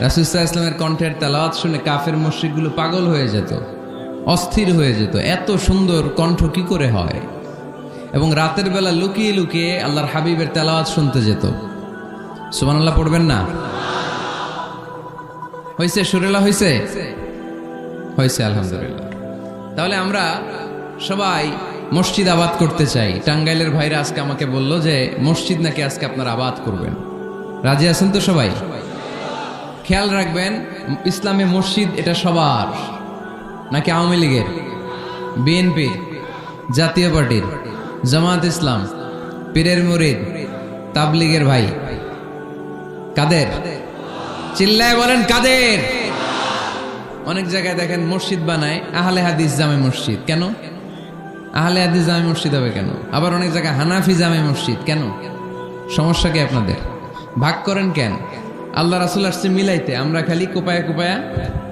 রাসুসাহ ইসলামের কণ্ঠের তেলাওয়াত শুনে কাফের মসজিদগুলো পাগল হয়ে যেত, অস্থির হয়ে যেত, এত সুন্দর কণ্ঠ কি করে হয়? এবং রাতের বেলা লুকিয়ে লুকিয়ে আল্লাহর হাবিবের তেলাওয়াত শুনতে যেত। সুমান আল্লাহ পড়বেন না? হয়েছে সুরেলা হয়েছে হয়েছে আলহামদুলিল্লাহ। তাহলে আমরা সবাই মসজিদ আবাদ করতে চাই। টাঙ্গাইলের ভাইরা আজকে আমাকে বলল যে, মসজিদ নাকি আজকে আপনারা আবাদ করবেন। রাজি আছেন তো সবাই? খেয়াল রাখবেন, ইসলামে মসজিদ এটা সবার, নাকি আওয়ামী লীগের? বিএনপি জাতীয় পার্টির, জামাত ইসলাম, পীরের মুরিদ, তাবলিগের ভাই। কাদের? চিল্লায় বলেন কাদের? অনেক জায়গায় দেখেন মসজিদ বানায়, আহলে হাদিস জামে মসজিদ, কেন? আহলে হাদিস জামে মসজিদ হবে কেন? আবার অনেক জায়গায় হানাফি জামে মসজিদ, কেন? সমস্যা কি আপনাদের? ভাগ করেন কেন? আল্লাহ রাসুল আসছে মিলাইতে, আমরা খালি কোপায়া কোপায়া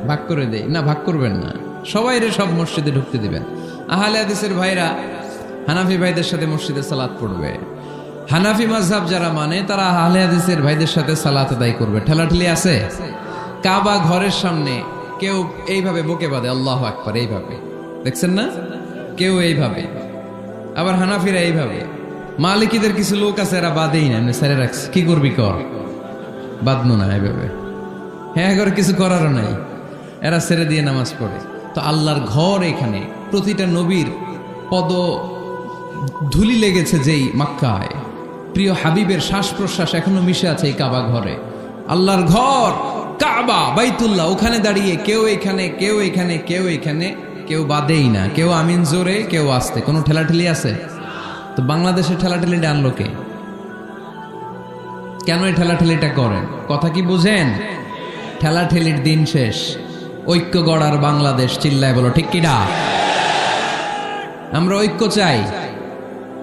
ভাগ করে দেই। না, ভাগ করবেন না। সবাই রে সব মসজিদে ঢুকতে দিবেন। আহলে হাদিসের ভাইরা হানাফি ভাইদের সাথে মসজিদে সালাত পড়বে। হানাফি মাঝহাব যারা মানে তারা আহলে হাদিসের ভাইদের সাথে সালাত আদায় করবে। ঠেলাঠেলি আছে? কাবা ঘরের সামনে কেউ এইভাবে বকে বাঁধে, আল্লাহ আকবার, এইভাবে। দেখছেন না? কেউ এইভাবে। আবার হানাফিরা এইভাবে। মালিকিদের কিছু লোক আছে, এরা বাদেই না, এমনি স্যারে রাখছে। কি করবি কর? বাদনো না এভাবে। হ্যাঁ করে কিছু করারও নাই। এরা ছেড়ে দিয়ে নামাজ পড়ে। তো আল্লাহর ঘর এখানে, প্রতিটা নবীর পদ ধুলি লেগেছে যেই মাক্কায়। প্রিয় হাবিবের শ্বাস প্রশ্বাস এখনও মিশে আছে এই কাবা ঘরে। আল্লাহর ঘর, কাবা, বাইতুল্লাহ, ওখানে দাঁড়িয়ে কেউ এখানে কেউ এখানে কেউ এখানে, কেউ বাদেই না। কেউ আমিন জোরে, কেউ আসতে। কোনো ঠেলাঠেলি আছে? তো বাংলাদেশে ঠেলাঠেলি আনলো কে কেন এই ঠেলাঠেলিটা করেন? কথা কি বুঝেন? ঠেলাঠেলির দিন শেষ। ঐক্য গড়ার বাংলাদেশ চিল্লায় বলো, ঠিক কিনা? আমরা ঐক্য চাই।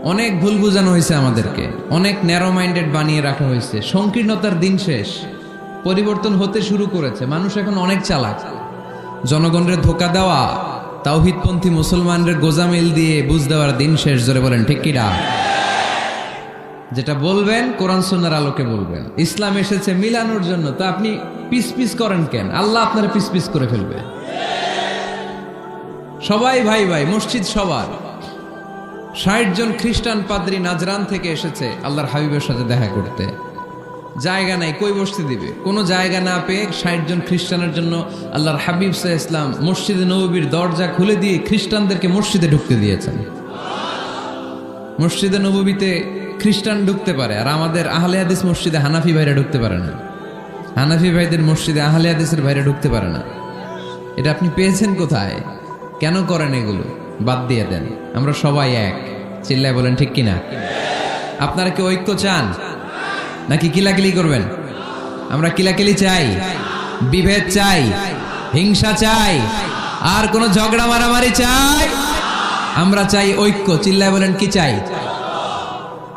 অনেক ভুল বুঝানো হয়েছে আমাদেরকে। অনেক ন্যারো মাইন্ডেড বানিয়ে রাখা হয়েছে। সংকীর্ণতার দিন শেষ। পরিবর্তন হতে শুরু করেছে। মানুষ এখন অনেক চালাক। জনগণের ধোকা দেওয়া, তাওহিদপন্থী মুসলমানদের গোজামিল দিয়ে বুঝ দেওয়ার দিন শেষ, জোরে বলেন, ঠিক কিনা? যেটা বলবেন, কোরআন সুন্নার আলোকে বলবেন। ইসলাম এসেছে মিলানোর জন্য, তো আপনি পিস পিস করেন কেন? আল্লাহ আপনার পিস পিস করে ফেলবে। সবাই ভাই ভাই, মসজিদ সবার। ষাট জন খ্রিস্টান পাদ্রী নাজরান থেকে এসেছে আল্লাহর হাবিবের সাথে দেখা করতে। জায়গা নাই, কই বসতে দিবে? কোনো জায়গা না পেয়ে ষাট জন খ্রিস্টানের জন্য আল্লাহর হাবিব সাহ ইসলাম মসজিদে নবীর দরজা খুলে দিয়ে খ্রিস্টানদেরকে মসজিদে ঢুকতে দিয়েছেন। মসজিদে নবীতে খ্রিস্টান ঢুকতে পারে, আর আমাদের আহলে হাদিস মসজিদে হানাফি ভাইরা ঢুকতে পারে না। হানাফি ভাইদের মসজিদে আহলে হাদিসের ভাইরা ঢুকতে পারে না। এটা আপনি পেয়েছেন কোথায়? কেন করেন এগুলো? বাদ দিয়ে দেন। আমরা সবাই এক। চিল্লায় বলেন, ঠিক কিনা? আপনারা কি ঐক্য চান? নাকি কিলাকিলি করবেন? আমরা কিলাকিলি চাই, বিভেদ চাই, হিংসা চাই, আর কোন ঝগড়া মারামারি চাই? আমরা চাই ঐক্য। চিল্লায় বলেন, কি চাই?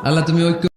আল্লাহ তুমি ঐক্য